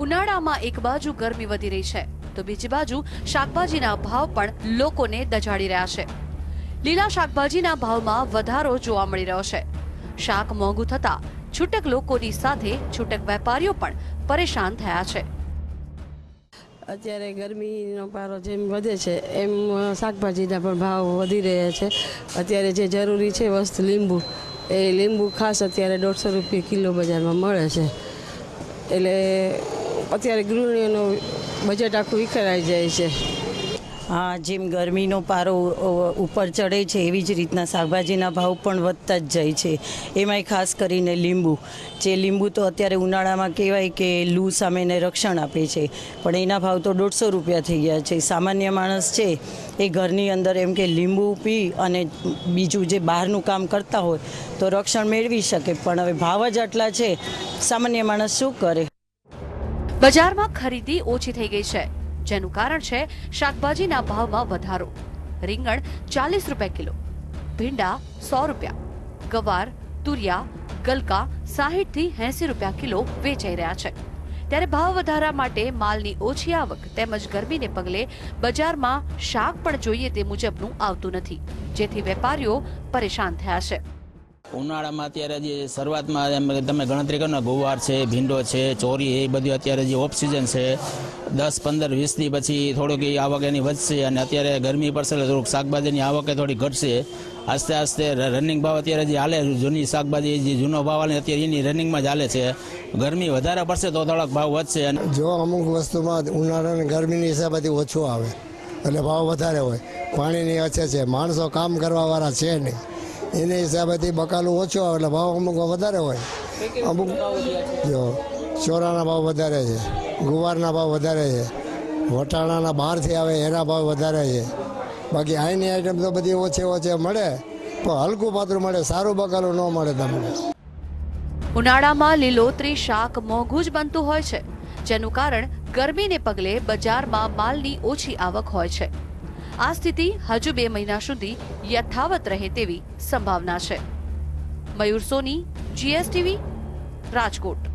ઉનાળામાં એક બાજુ ગરમી વધી રહી છે, તો બીજી બાજુ શાકભાજીના ભાવ પણ લોકોને દજાડી રહ્યા છે. લીલા શાકભાજીના ભાવમાં વધારો જોવા મળી રહ્યો છે. શાક મોંઘું થતા છૂટક લોકોની સાથે છૂટક વેપારીઓ પણ પરેશાન થયા છે. અત્યારે ગરમીનો પારો જેમ વધે છે, એમ શાકભાજીના પણ ભાવ વધી રહ્યા છે. અત્યારે જે જરૂરી છે વસ્તુ લીંબુ, એ લીંબુ ખાસ અત્યારે દોઢસો રૂપિયા કિલો બજારમાં મળે છે. એટલે અત્યારે ગૃહિણીઓનું બજેટ આખું વિખરાઈ જાય છે. હા, જેમ ગરમીનો પારો ઉપર ચડે છે, એવી જ રીતના શાકભાજીના ભાવ પણ વધતા જ જાય છે. એમાંય ખાસ કરીને લીંબુ. જે લીંબુ તો અત્યારે ઉનાળામાં કહેવાય કે લૂ સામેને રક્ષણ આપે છે. પણ એના ભાવ તો દોઢસો રૂપિયા થઈ ગયા છે. સામાન્ય માણસ છે, એ ઘરની અંદર એમ કે લીંબુ પી અને બીજું જે બહારનું કામ કરતા હોય તો રક્ષણ મેળવી શકે. પણ હવે ભાવ જ આટલા છે. સામાન્ય માણસ શું કરે? બજારમાં ખરીદી ઓછી થઈ ગઈ છે, જેનું કારણ છે શાકભાજીના ભાવમાં વધારો. રીંગણ ચાલીસ રૂપિયા કિલો, ભીંડા સો રૂપિયા, ગવાર, તુરિયા, ગલકા સાહીઠથી એસી રૂપિયા કિલો વેચાઈ રહ્યા છે. ત્યારે ભાવ વધારા માટે માલની ઓછી આવક તેમજ ગરમીને પગલે બજારમાં શાક પણ જોઈએ તે મુજબનું આવતું નથી, જેથી વેપારીઓ પરેશાન થયા છે. ઉનાળામાં અત્યારે જે શરૂઆતમાં એમ તમે ગણતરી કરો ને, ગુવાર છે, ભીંડો છે, ચોરી એ બધું અત્યારે જે ઓફ છે, દસ, પંદર વીસની પછી થોડુંક એ આવક એની વધશે અને અત્યારે ગરમી પડશે એટલે થોડુંક શાકભાજીની આવકે થોડી ઘટશે. આસ્તે આસ્તે રનિંગ ભાવ અત્યારે જે હાલે, જૂની શાકભાજી, જે જૂનો ભાવ હાલે અત્યારે એની રનિંગમાં જ હાલે છે. ગરમી વધારે પડશે તો થોડોક ભાવ વધશે અને જો અમુક વસ્તુમાં ઉનાળાની ગરમીની હિસાબેથી ઓછું આવે, એટલે ભાવ વધારે હોય. પાણીની અછત છે. માણસો કામ કરવાવાળા છે નહીં. એની હિસાબેથી બકાલું ઓછું આવે એટલે ભાવ અમુક વધારે હોય. અમુક જો, ચોરાના ભાવ વધારે છે, ગુવારના ભાવ વધારે છે, વટાણાના બહારથી આવે એના ભાવ વધારે છે. બાકી આઈની આઈટમ તો બધી ઓછી ઓછી મળે, પણ હલકું પાતળું મળે, સારું બકાલું ન મળે તમને. ઉનાળામાં લીલોતરી શાક મોંઘું જ બનતું હોય છે, જેનું કારણ ગરમીને પગલે બજારમાં માલની ઓછી આવક હોય છે. આ સ્થિતિ હજુ બે મહિના સુધી યથાવત રહે તેવી સંભાવના છે. મયુર સોની જીએસટીવી રાજકોટ.